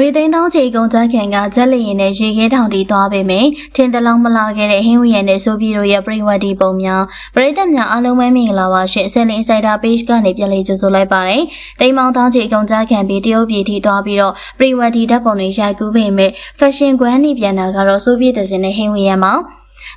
ွေသိန်းတောင်းချေကုန်ကြခင်ကဂျက်လီရင်နဲ့ရေခဲထောင်တီသွားပေမယ့်ထင်တလောင်းမလာခဲ့တဲ့ဟင်းဝီရန်နဲ့ဆိုပြည်တို့ရဲ့ပြည်ဝတ်ဒီပုံများပရိသတ်များအားလုံးပဲမင်္ဂလာပါရှင်ဆယ်လင်းဆိုင်တာ page ကနေပြန်လေးကြိုဆိုလိုက်ပါတယ်။တိမ်မောင်တောင်းချေကုန်ကြခင်ပြီးတရုတ်ပြည်ထိသွားပြီးတော့ပြည်ဝတ်ဒီဓာတ်ပုံတွေရိုက်ကူးပေမယ့် fashion ကွမ်းနေပြန်တာကတော့ဆိုပြည်တဲ့စင်နဲ့ဟင်းဝီရန်မှာ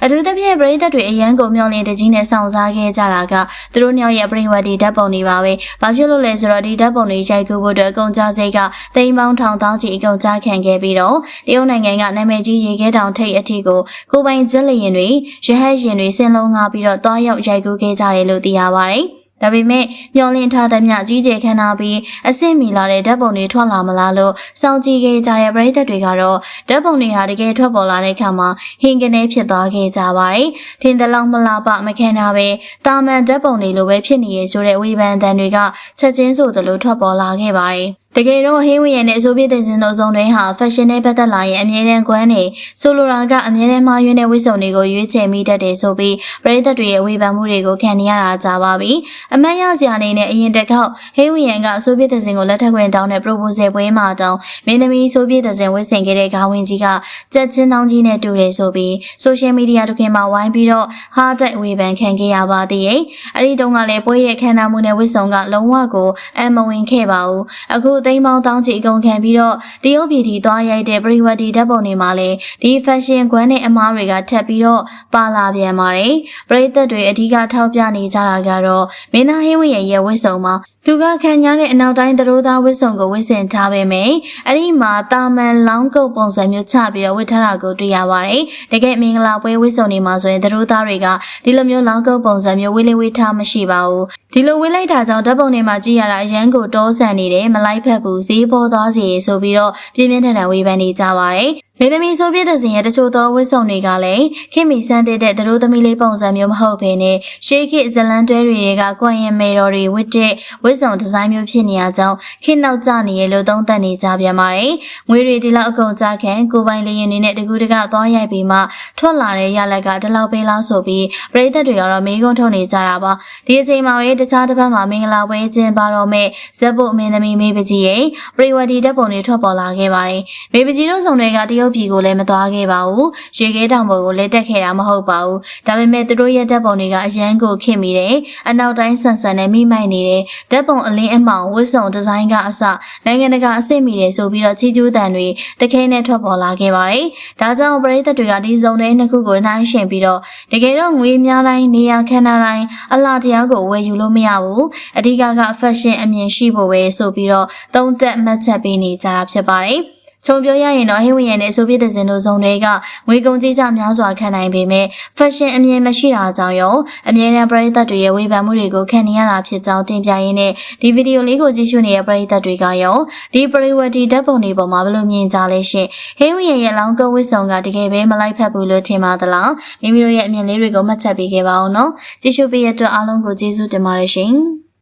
အထူးသဖြင့်ပရိသတ်တွေအရန်ကုန်မျောလင်းတကြီးနဲ့စောင့်စားခဲ့ကြတာကသူတို့ညောင်ရဲ့ပရိဝတ်ဒီဓာတ်ပုံတွေပါပဲ။ဘာဖြစ်လို့လဲဆိုတော့ဒီဓာတ်ပုံတွေရိုက်ကူးဖို့အတွက်အကုန်ကြစိတ်ကတိမ်ပေါင်းထောင်တောင်းချီအကုန်ကြခံခဲ့ပြီးတော့တရုတ်နိုင်ငံကနာမည်ကြီးရေခဲတောင်ထိပ်အထိကိုကိုပိုင်ကျက်လျင်တွေရဟတ်ရင်တွေဆင်းလုံးငါပြီးတော့တွားရောက်ရိုက်ကူးခဲ့ကြတယ်လို့သိရပါတယ်။ ဒါပေမဲ့မျောလင့်ထားတဲ့မြကြီးကျယ်ခမ်းနားပြီးအစ်စ်မီလာတဲ့ဓာတ်ပုံတွေထွက်လာမလားလို့စောင့်ကြည့်ခဲ့ကြတဲ့ပရိသတ်တွေကတော့ဓာတ်ပုံတွေဟာတကယ်ထွက်ပေါ်လာတဲ့အခါမှာဟင်ကနေဖြစ်သွားခဲ့ကြပါတယ်။ထင်သလောက်မလားပမခံတာပဲတာမန်ဓာတ်ပုံတွေလိုပဲဖြစ်နေရဲ့ဆိုတဲ့ဝေဖန်တန်တွေကချက်ချင်းဆိုသလိုထွက်ပေါ်လာခဲ့ပါတယ်။ တကယ်တော့ဟင်းဝရနဲ့အစိုးပြတဲ့စင်တို့စုံတွင်ဟာ fashion နဲ့ပတ်သက်လာရင်အမြဲတမ်းကွမ်းနေဆိုလိုတာကအမြဲတမ်းမှားယွင်းတဲ့ဝိစုံတွေကိုရွေးချယ်မိတတ်တယ်ဆိုပြီးပရိသတ်တွေရဲ့ဝေဖန်မှုတွေကိုခံနေရတာကြာပါပြီအမတ်ရစရာအနေနဲ့အရင်တစ်ခေါက်ဟင်းဝရကအစိုးပြတဲ့စင်ကိုလက်ထပ်ခွင့်တောင်းတဲ့ proposal ပွဲမှာတောင်းမင်းသမီးဆိုပြတဲ့စင်ဝစ်ဆင်ခဲ့တဲ့ခေါင်းဝင်ကြီးကကြက်ချင်းတောင်းကြီးနဲ့တူတယ်ဆိုပြီး social media တို့ခင်မှာဝိုင်းပြီးတော့ဟာတိုက်ဝေဖန်ခံခဲ့ရပါသေးရဲ့အဲ့ဒီတုန်းကလည်းပွဲရဲ့ခန္ဓာမှုနဲ့ဝစ်စုံကလုံးဝကိုအမဝင်ခဲ့ပါဘူးအခုသိမ်းပေါင်းတောင်းချီအကုန်ခံပြီးတော့တရုတ်ပြည်တီသွားရိုက်တဲ့ပရိဝတ်တီဓာတ်ပုံတွေမှာလည်းဒီ fashion ကွမ်းနဲ့အမားတွေကထပ်ပြီးတော့ပါလာပြန်ပါတယ်ပရိသတ်တွေအဓိကထောက်ပြနေကြတာကတော့မင်းသားဟင်းဝရဲ့ရဲ့ဝစ်စုံမှာသူကခံညားတဲ့အနောက်တိုင်းသရိုးသားဝစ်စုံကိုဝစ်ဆင်ထားပေမယ့်အဲ့ဒီမှာတာမန်လောင်းကုတ်ပုံစံမျိုးချပြီးတော့ဝစ်ထားတာကိုတွေ့ရပါတယ်။တကယ်မင်္ဂလာပွဲဝစ်စုံတွေမှာဆိုရင်သရိုးသားတွေကဒီလိုမျိုးလောင်းကုတ်ပုံစံမျိုးဝစ်လေးဝစ်ထားမရှိပါဘူး။ဒီလိုဝစ်လိုက်တာကြောင့်ဓာတ်ပုံတွေမှာကြည့်ရတာအရန်ကိုတောဆန်နေတယ်မလိုက်ဖက်ဘူးဈေးပေါ်သွားစီဆိုပြီးတော့ပြင်းပြင်းထန်ထန်ဝေဖန်နေကြပါတယ်။ မင်းသမီးဆိုပြတဲ့စဉ်ရဲ့တချို့သောဝတ်စုံတွေကလည်းခင်မီစမ်းတဲ့တဲ့သူတို့သမီးလေးပုံစံမျိုးမဟုတ်ဘဲနဲ့ရှေးခေတ်ဇလန်တွဲတွေကကွန်ရင်မေတော်တွေဝတ်တဲ့ဝတ်စုံဒီဇိုင်းမျိုးဖြစ်နေရကြောင်းခင်နောက်ကျနေရလို့သုံးသပ်နေကြပြန်ပါတယ်။ငွေတွေဒီလောက်အကုန်ကြခံကိုပိုင်လျင်နေနဲ့တကူတကသွားရိုက်ပြီးမှထွက်လာတဲ့ရလက်ကဒီလောက်ပေးလားဆိုပြီးပရိသတ်တွေကတော့မေးခွန်းထုတ်နေကြတာပါ။ဒီအချိန်မှာပဲတခြားတစ်ဖက်မှာမင်္ဂလာပွဲကျင်းပတော့မဲ့ဇက်ဖို့မင်းသမီးမေးပကြီးရဲ့ပရိဝတီဓာတ်ပုံတွေထွက်ပေါ်လာခဲ့ပါတယ်။မေးပကြီးတို့ဆောင်တွေကတရုတ်ပြည်ကိုလည်းမသွားခဲ့ပါဘူး။ရေခဲတောင်ပေါ်ကိုလည်းတက်ခဲ့တာမဟုတ်ပါဘူး။ဒါပေမဲ့သူတို့ရဲ့ဓာတ်ပုံတွေကအရန်ကိုခင်မိတယ်။အနောက်တိုင်းဆန်ဆန်နဲ့မိမိုက်နေတဲ့ဓာတ်ပုံအလင်းအမောင်ဝစ်စုံဒီဇိုင်းကအစနိုင်ငံတကာအဆင့်မီတယ်ဆိုပြီးတော့ချီကျူးတန်တွေတခဲနဲ့ထွက်ပေါ်လာခဲ့ပါတယ်။ဒါကြောင့်ပရိသတ်တွေကဒီဇုံတွေနှစ်ခုကိုနှိုင်းယှဉ်ပြီးတော့တကယ်တော့ငွေများတိုင်းနေရာခန္ဓာတိုင်းအလားတရားကိုဝယ်ယူလို့မရဘူး။အဓိကက fashion အမြင်ရှိဖို့ပဲဆိုပြီးတော့သုံးသက်မှတ်ချက်ပေးနေကြတာဖြစ်ပါတယ်။ ခြုံပြောရရင်တော့ဟင်းဝင်ရည်နဲ့ဆိုဗီယက်တစ်စင်တို့ဇုံတွေကငွေကုန်ကြီးကြများစွာခံနိုင်ပေမဲ့ fashion အမြင်မရှိတာကြောင့်ရောအမြဲတမ်းပရိသတ်တွေရဲ့ဝေဖန်မှုတွေကိုခံနေရတာဖြစ်ကြောင်းတင်ပြရင်းနဲ့ဒီဗီဒီယိုလေးကိုကြည့်ရှုနေတဲ့ပရိသတ်တွေကရောဒီပရိဝတီဓာတ်ပုံတွေပေါ်မှာဘယ်လိုမြင်ကြလဲရှင်ဟင်းဝင်ရည်ရဲ့လောင်းကုတ်ဝစ်ဆောင်ကတကယ်ပဲမလိုက်ဖက်ဘူးလို့ထင်ပါသလားမိမိတို့ရဲ့အမြင်လေးတွေကိုမှတ်ချက်ပေးခဲ့ပါအောင်နော်ကြည့်ရှုပေးရတဲ့အတွက်အားလုံးကိုကျေးဇူးတင်ပါတယ်ရှင်